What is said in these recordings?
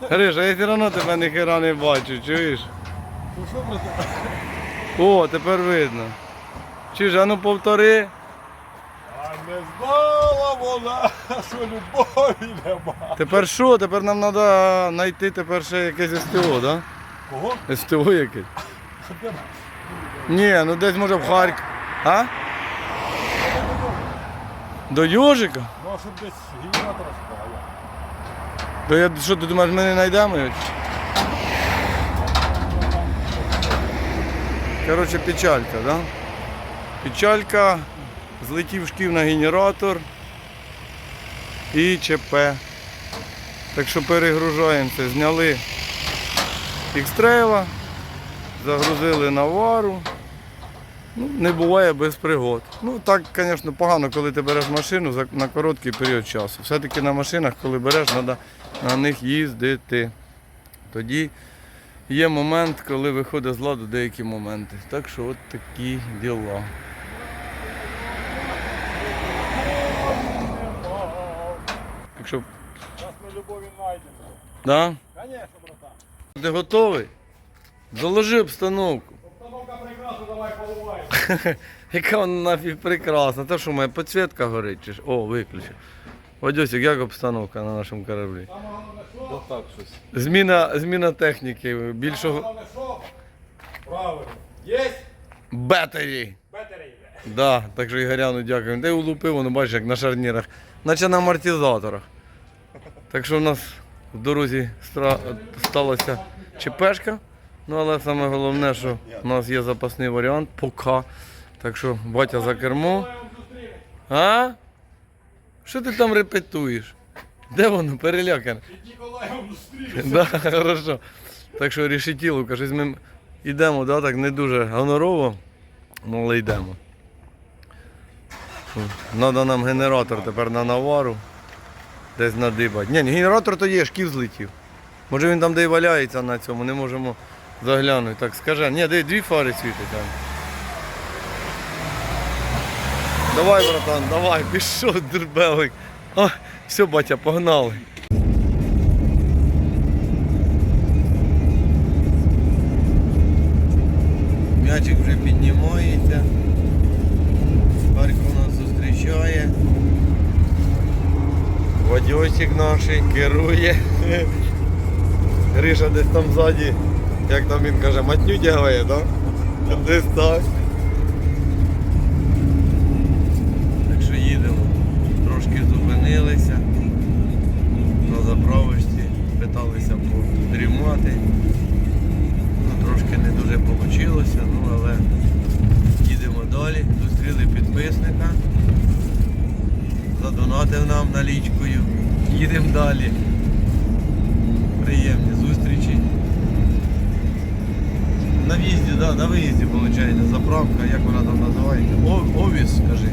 Гриша, я все одно тебе ніхера не бачу, чуєш? Ну? О, тепер видно. Чуєш, а ну повтори. А не знала вона, що любові нема. Тепер що? Тепер нам треба знайти тепер ще якесь СТО, да? Кого? СТО якесь. Ні, ну десь може в Харків. А? До Йожика? Ну, а щоб десь спала. То я що ти думаєш, ми не знайдемо? Коротше, печалька, да? Печалька, злетів шків на генератор і ЧП. Так що перегружаємося, зняли ікстрейла, загрузили навару. Ну, не буває без пригод. Ну так, звісно, погано, коли ти береш машину на короткий період часу. Все-таки на машинах, коли береш, треба на них їздити. Тоді є момент, коли виходить з ладу деякі моменти. Так що от такі діла. Так що, ми любові знайдемо. да? Братан. Ти готовий? Заложи обстановку. Обстановка прекрасна, давай поливай. Яка вона нафіг прекрасна. Та що моя підсвітка горить? Чи? О, виключив. Вадьосик, як обстановка на нашому кораблі? Так щось. Зміна, зміна техніки, більшого Правильно. Є? бетері. Бетерей. Да, так що Ігоряну дякуємо. Та й улупив, воно бачиш, як на шарнірах, наче на амортизаторах. Так що в нас в дорозі стра- сталася ЧПшка. Ну але саме головне, що в нас є запасний варіант, поки. Так що батя за кермо. А? Що ти там репетуєш? Де воно перелякане? Під Ніколаєм. Да, хорошо. Так що рішітіло, щось ми йдемо, да, так не дуже гонорово, ну але йдемо. Треба нам генератор тепер на навару. Десь надибати. Ні, генератор то є, шків злетів. Може він там де й валяється на цьому, не можемо заглянути. Так скаже. Ні, де дві фари світять там. Давай, братан, давай, пішов дербелик. О, все, батя, погнали. М'ячик вже піднімається. Харків нас зустрічає. Вадьосик наш керує. Гриша десь там ззаді, як там він каже, матню тягає, так? Десь. Так налічкою. Їдемо далі. Приємні зустрічі. На в'їзді, да, на виїзді виходить заправка, як вона там називається? Овіс, скажи,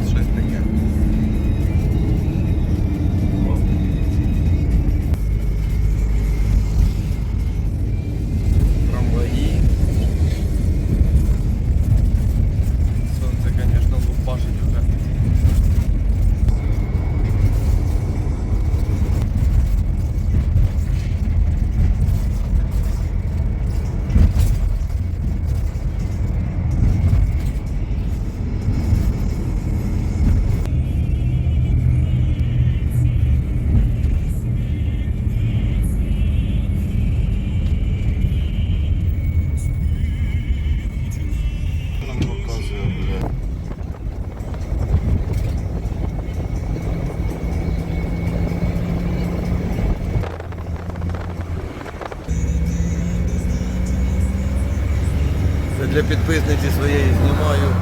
підписниці своєї знімаю.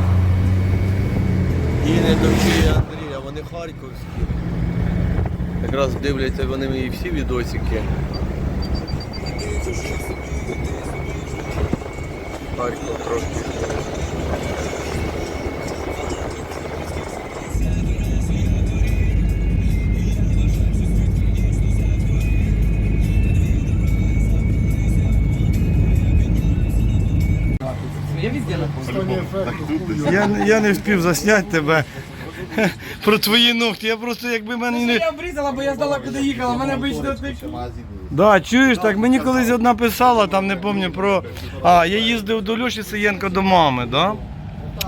І не довчі Андрія, вони харківські. Якраз дивляться вони мої всі відосики. Харків трошки. Я, я не встиг засняти тебе про твої ногті. Я просто якби мене не. Я обрізала, бо я знала, куди їхала. Мене обично. Да, чуєш, так мені колись одна писала, там не пам'ятаю про. А, я їздив до Льоші Сиєнко до мами, да?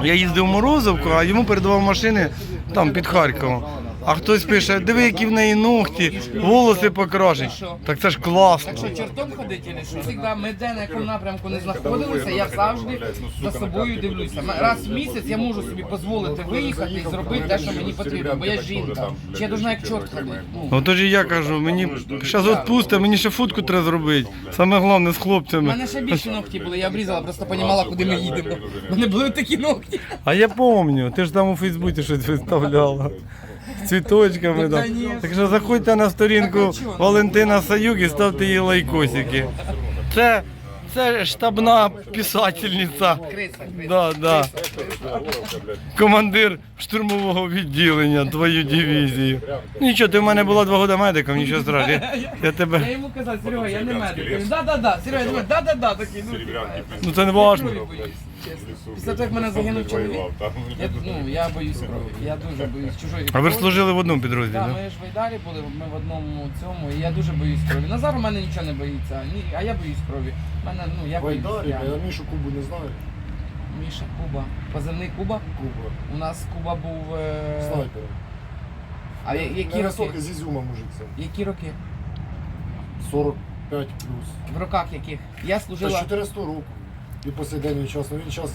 Я їздив в Морозовку, а йому передавав машини там під Харковом. А хтось пише, диви, які в неї ногті, волоси покрашені. Так це ж класно. Так що, чертом ходить чи що? Всегда ми де на якому напрямку не знаходилися, я завжди за собою дивлюся. Раз в місяць я можу собі дозволити виїхати і зробити те, що мені потрібно, бо я жінка. Чи я должна як чорт ходити? Ну, Отож і я кажу, мені зараз відпусти, мені ще фотку треба зробити. Саме головне з У хлопцями. мене ще більше ногті були, я обрізала, просто понімала, куди ми їдемо. У мене були такі ногті. А я пам'ятаю, ти ж там у Фейсбуці щось виставляла. Цвіточками конечно. Так що заходьте на сторінку. Валентина Саюк і ставте їй лайкосики. Це, це штабна писательниця. Да, да. Командир штурмового відділення твою дивізію. Нічого, ти в мене була два роки медиком, нічого страшного. Я, я Я тебе. йому казав, Серега, я не медик. Да-да-да, Серега, да-да-да, такий, ну, Ну це не я боюсь, чесно. Після того, як мене загинув чоловік, я, ну, я боюсь крові, я дуже боюсь чужої А ви ж крові. служили в одному підрозділі, Так, так? ми ж в Айдарі були, ми в одному цьому, і я дуже боюсь крові. Назар у мене нічого не боїться, ні, а я боюсь крові. Мене, ну, я боюсь. Байдарі, Я, я Мішу Кубу не знаю. Міша Куба. Позивний Куба. Куба. У нас Куба був. Е... Снайпер. А я- які роки? Невисокий з Ізюма мужик це. Які роки? 45 плюс. В роках яких? Я Це служила. 400 років. І по сей день він час, ну він час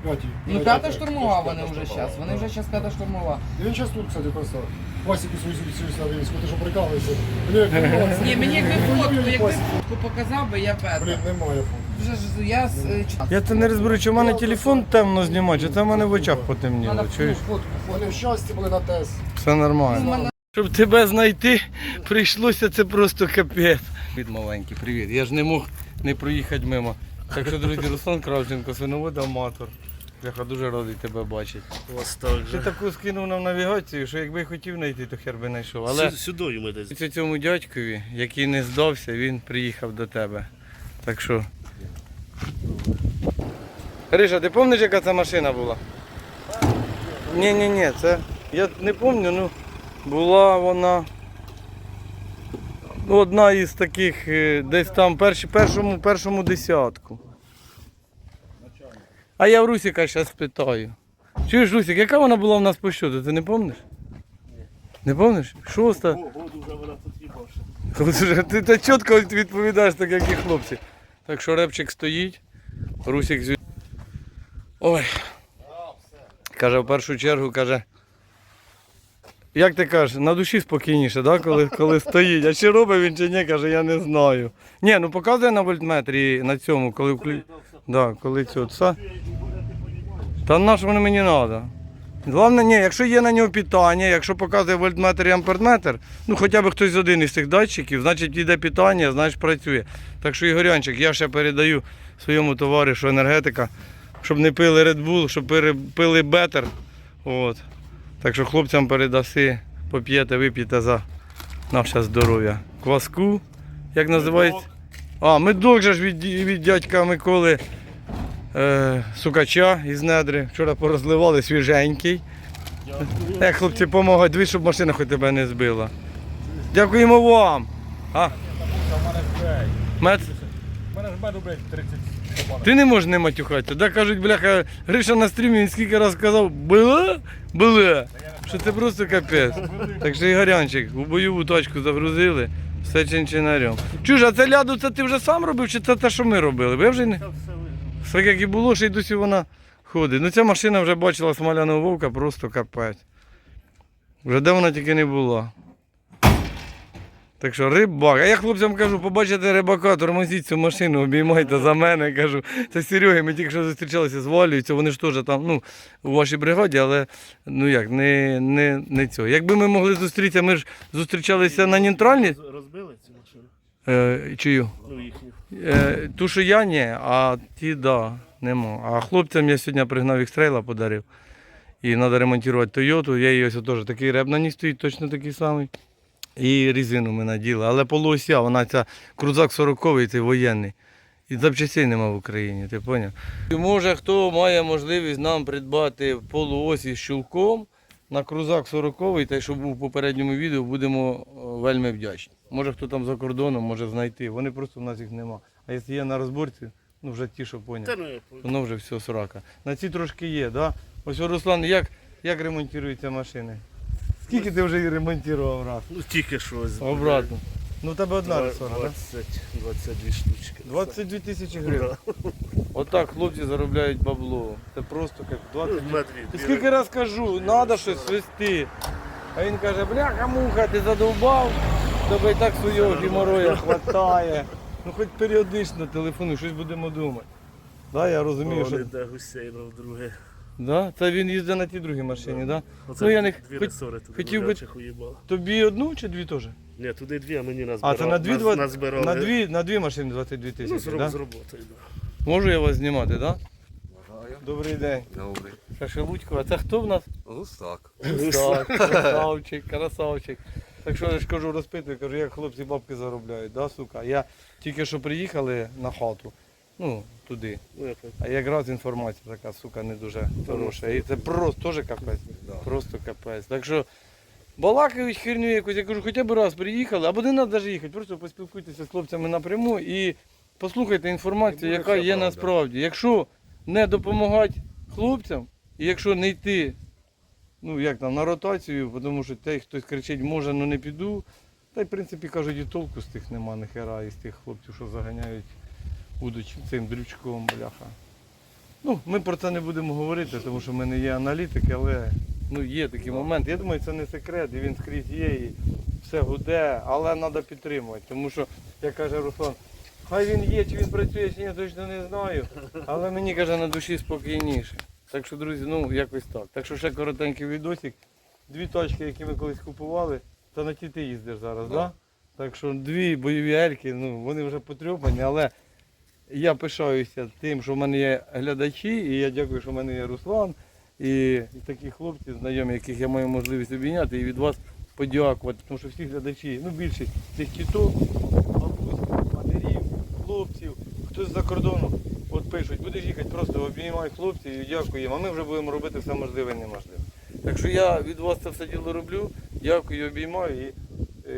в п'ятій. Ну, п'ята штурмова вони вже зараз. Вони вже зараз п'ята штурмова. І він час тут, кстати, просто. Васіку свою свою славянську, ти що прикалуєшся? Мені як не Ні, мені якби фотку, якби фотку показав би, я п'ята. Блін, немає фото. Вже ж я з е, Я це не розберу, чи в мене телефон темно знімає, чи це в мене в очах Надо потемніло. ну, Чуєш? фотку, Вони в щасті були на тес. Все Ну, нормально. Щоб тебе знайти, прийшлося це просто капець. Від маленький, привіт. Я ж не мог не проїхати мимо. Так що, друзі, Руслан Кравченко, свиновод аматор. Я дуже радий тебе бачити. Вас так Ти же. таку скинув нам навігацію, що якби хотів знайти, то хер би знайшов. Але Сю- Сюди йому десь. Цьому дядькові, який не здався, він приїхав до тебе. Так що. Гриша, ти пам'ятаєш, яка це машина була? Ні, ні, ні, це. Я не пам'ятаю, ну була вона. Ну, Одна із таких, е, десь там перші, першому, першому десятку. А я в Русіка зараз питаю. Чуєш, Русік, яка вона була в нас по щоду, ти не пам'ятаєш? Не пам'ятаєш? Шоста. Воду вже вона тут Ти та чітко відповідаєш, так як і хлопці. Так що репчик стоїть, Русик зі. Ой. Каже, в першу чергу каже. Як ти кажеш, на душі спокійніше, да, коли, коли стоїть. А чи робить він чи ні, каже, я не знаю. Ні, ну показує на вольтметрі на цьому, коли вклю... да, коли цю. Це... Та на що воно мені треба? Головне, ні, якщо є на нього питання, якщо показує вольтметр і амперметр, ну хоча б хтось з один із цих датчиків, значить йде питання, значить працює. Так що Ігорянчик, я ще передаю своєму товаришу енергетика, щоб не пили Red Bull, щоб пили бетер. От. Так що хлопцям передаси, поп'єте, вип'єте за наше здоров'я. Кваску, як називається? А, медок же ж від, від дядька Миколи е, Сукача із недри. Вчора порозливали свіженький. Е, хлопці, допомагають, дві, щоб машина хоч тебе не збила. Дякуємо вам. А? У мене ж меду, блядь, 30. Ти не можеш не матюхати. Тоді кажуть, бляха, Гриша на стрімі він скільки разів сказав, було, було. Що це просто капець. Так що Ігорянчик, у бойову тачку загрузили, все чинчинарем. Чуж, а це ляду це ти вже сам робив, чи це те, що ми робили? Я вже не. Все як і було, ще й досі вона ходить. Ну ця машина вже бачила смоляного вовка, просто капець. Вже де вона тільки не була. Так що рибак. А я хлопцям кажу, побачите рибака, тормозіть цю машину, обіймайте за мене. Кажу, це Серега, ми тільки що зустрічалися з Валею, вони ж теж там, ну, у вашій бригаді, але ну як, не, не, не цього. Якби ми могли зустрітися, ми ж зустрічалися на нейтральній. Розбили цю машину? Е, чию? Ну їхню. Е, ту, що я ні, а ті, да, нема. А хлопцям я сьогодні пригнав екстрейла, подарив. І треба ремонтувати Тойоту. Я її ось теж такий реб на ній стоїть, точно такий самий. І резину ми наділи. Але полуося, вона ця крузак 40 цей воєнний. І запчастей нема в Україні, ти поняв? І може хто має можливість нам придбати полуосі з щулком, на крузак 40 той, що був в попередньому відео, будемо е, вельми вдячні. Може хто там за кордоном може знайти. Вони просто в нас їх нема. А якщо є на розборці, ну вже ті, що поняли. Та ну. Воно вже все срака. На ці трошки є, да? Ось Руслан, як, як ремонтуються машини? Скільки ти вже її ремонтував раз? Ну тільки що ось. Обратно. Ну в тебе одна ресора, так? 20, 22 штучки. 22 тисячі гривень. Отак хлопці заробляють бабло. Це просто як 20 Ну, на дві. Дві скільки раз кажу, треба щось свисти. А він каже, бляха муха, ти задовбав, тебе і так свого геморроя хватає. Ну хоч періодично телефонуй, щось будемо думати. Да, я розумію, Вони що. де Гусейнов друге. Да? Це він їздить на тій другій машині, так? Да? Оце Ну, я не дві хоч- ресори туди хотів би- уїбало. Тобі одну чи дві теж? Ні, туди дві, а мені А, назбирали. це на дві, два... назбирали. на дві, на дві машини 22 Ну, тисячі, з, так? Да? з роботою, да. Можу я вас знімати, так? Да? Добрий день. Добрий. Шашелудько, а це хто в нас? Гусак. Так, красавчик, красавчик. Так що я ж кажу, розпитую, кажу, як хлопці бабки заробляють, да, сука? Я тільки що приїхали на хату, ну, туди. Ну, А якраз інформація така, сука, не дуже хороша. І це просто теж капець. Просто капець. Так що балакають херню якусь, я кажу, хоча б раз приїхали, або не треба навіть їхати, просто поспілкуйтеся з хлопцями напряму і послухайте інформацію, яка є насправді. Якщо не допомагати хлопцям, і якщо не йти ну як там, на ротацію, тому що той хтось кричить, може, ну не піду. Та й в принципі кажуть, і толку з тих нема ніхера, із тих хлопців, що заганяють будучи цим дрючком, бляха. Ну, ми про це не будемо говорити, тому що ми не є аналітики, але ну, є такі моменти. Я думаю, це не секрет, і він скрізь є, і все гуде, але треба підтримувати. Тому що, як каже Руслан, хай він є, чи він працює, чи ні, точно не знаю. Але мені каже на душі спокійніше. Так що, друзі, ну якось так. Так що ще коротенький відосик. Дві точки, які ми колись купували, та на ті ти їздиш зараз, так? Да. Так що дві бойові ельки, ну вони вже потрьопані, але я пишаюся тим, що в мене є глядачі, і я дякую, що в мене є Руслан. І такі хлопці, знайомі, яких я маю можливість обійняти, і від вас подякувати, тому що всі глядачі, ну більшість цих тіток, бабусь, матерів, хлопців, хтось за кордону, от пишуть, будеш їхати, просто обіймай хлопців і дякуємо, а ми вже будемо робити все можливе і неможливе. Так що я від вас це все діло роблю, дякую, обіймаю і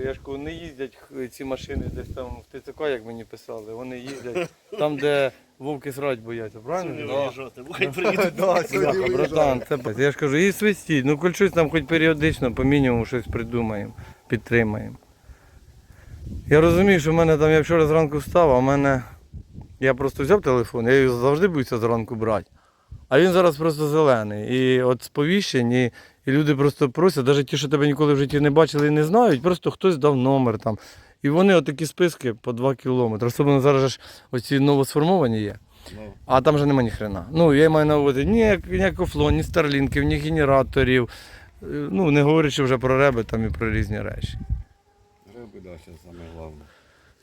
я ж кажу, не їздять ці машини десь там в ТЦК, як мені писали, вони їздять там, де вовки срать бояться, правильно? Да. виїжджати, приїдуть. Да, сьогодні Бляха, братан, це я ж кажу, і свистіть. Ну, коль щось там хоч періодично, по мінімуму щось придумаємо, підтримаємо. Я розумію, що в мене там, я вчора зранку встав, а в мене. Я просто взяв телефон, я його завжди боюся зранку брати. А він зараз просто зелений. І от сповіщень, і, і люди просто просять, навіть ті, що тебе ніколи в житті не бачили і не знають, просто хтось дав номер там. І вони отакі списки по 2 кілометри. Особливо зараз ж оці новосформовані є. А там же нема ні хрена. Ну, я маю на увазі ні, ні кофло, ні старлінків, ні генераторів. Е, Ну, не говорячи вже про реби там і про різні речі. Риби, да, зараз саме головне.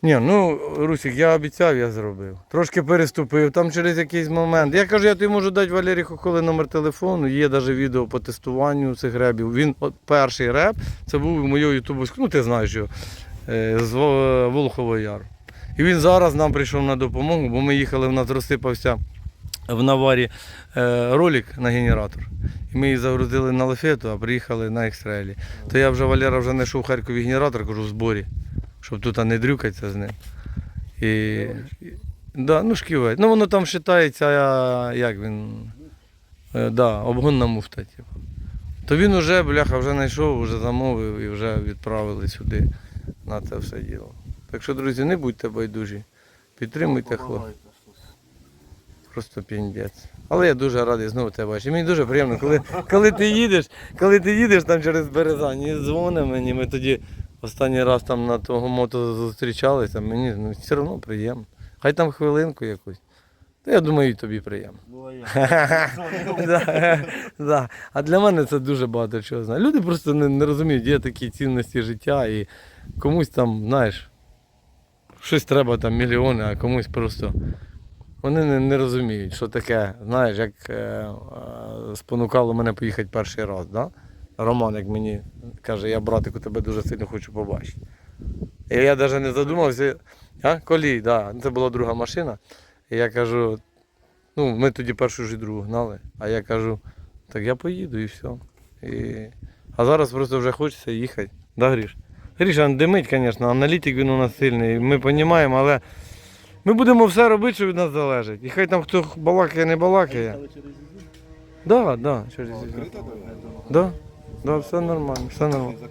Ні, ну, Русік, я обіцяв, я зробив. Трошки переступив, там через якийсь момент. Я кажу, я тобі можу дати Валерій Хохоли номер телефону, є навіть відео по тестуванню цих ребів. Він от перший реб, це був моєю ютубовською, ну ти знаєш його, е, з Волхового Яру. І він зараз нам прийшов на допомогу, бо ми їхали, в нас розсипався в наварі е, ролик на генератор. І ми її загрузили на лефету, а приїхали на екстрелі. То я вже Валера вже знайшов в Харкові генератор, кажу, в зборі, щоб тут не дрюкатися з ним. І, і, да, ну шківець. Ну воно там вважається, а, як він. Е, да, обгонна муфта. Типу. То він вже, бляха, вже знайшов, вже замовив і вже відправили сюди на це все діло. Так що, друзі, не будьте байдужі. Підтримуйте хлопців. Просто піндець. Але я дуже радий знову тебе бачити. Мені дуже приємно, коли, коли ти їдеш, коли ти їдеш там через Березань і дзвони мені, ми тоді останній раз там на того мото зустрічалися, мені ну, все одно приємно. Хай там хвилинку якусь. Та я думаю, і тобі приємно. Да, да. А для мене це дуже багато чого знає. Люди просто не, не розуміють, є такі цінності життя і комусь там, знаєш, щось треба там мільйони, а комусь просто. Вони не, не розуміють, що таке, знаєш, як е, е, спонукало мене поїхати перший раз. Да? Роман, як мені каже, я братику тебе дуже сильно хочу побачити. І я навіть не задумався. А? Колій, да. це була друга машина. І я кажу, ну, ми тоді першу ж і другу гнали, а я кажу, так я поїду і все. І... А зараз просто вже хочеться їхати. Да, Гріш? Гріша димить, звісно, аналітик він у нас сильний, ми розуміємо, але ми будемо все робити, що від нас залежить. І хай там хто балакає, не балакає. Ізю. Да, да, через да, да, все нормально, все нормально.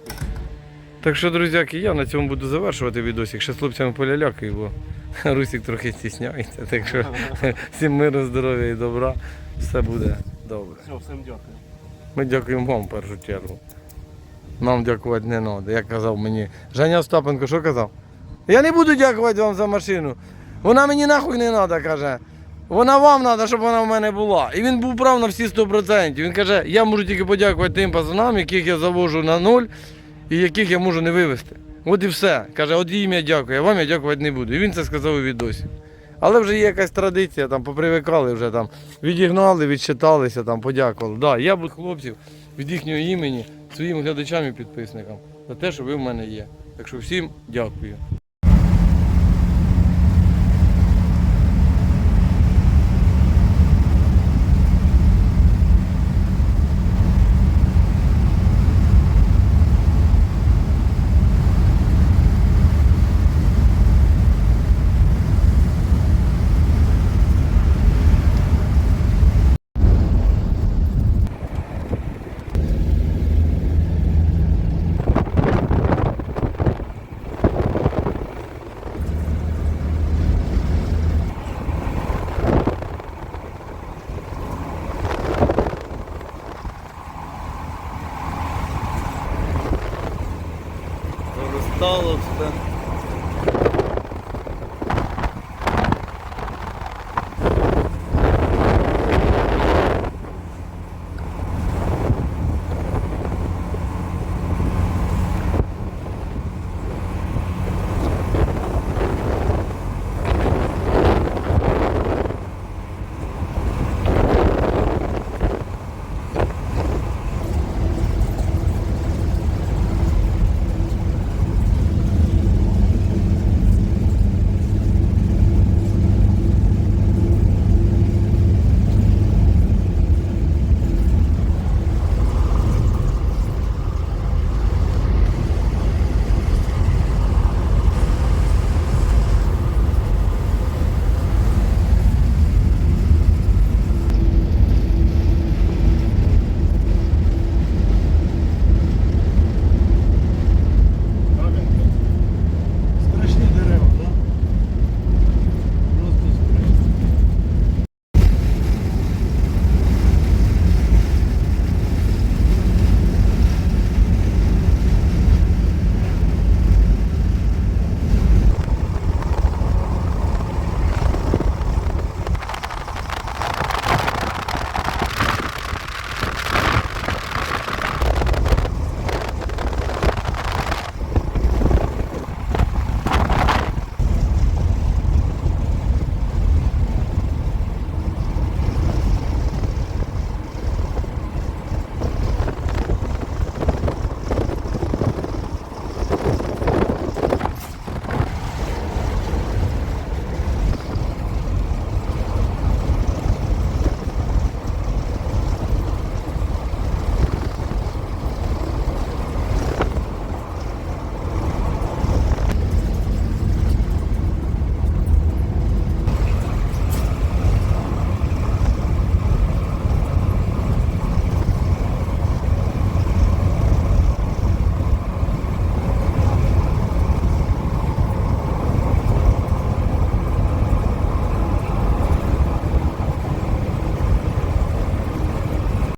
Так що, друзяки, я на цьому буду завершувати відосик. Ще з хлопцями полялякаю, бо Русик трохи стісняється. Так що всім миру, здоров'я і добра. Все буде добре. Все, всім дякую. Ми дякуємо вам в першу чергу. Нам дякувати не треба. Як казав мені. Женя Остапенко, що казав? Я не буду дякувати вам за машину. Вона мені нахуй не треба, каже. Вона вам треба, щоб вона в мене була. І він був прав на всі 100%. Він каже, я можу тільки подякувати тим пацанам, яких я завожу на нуль і яких я можу не вивезти. От і все. Каже, от їм я дякую, а вам я дякувати не буду. І він це сказав у відосі. Але вже є якась традиція, там попривикали вже там, відігнали, відчиталися, там, подякували. Да, я буду хлопців від їхнього імені, своїм глядачам і підписникам за те, що ви в мене є. Так що всім дякую.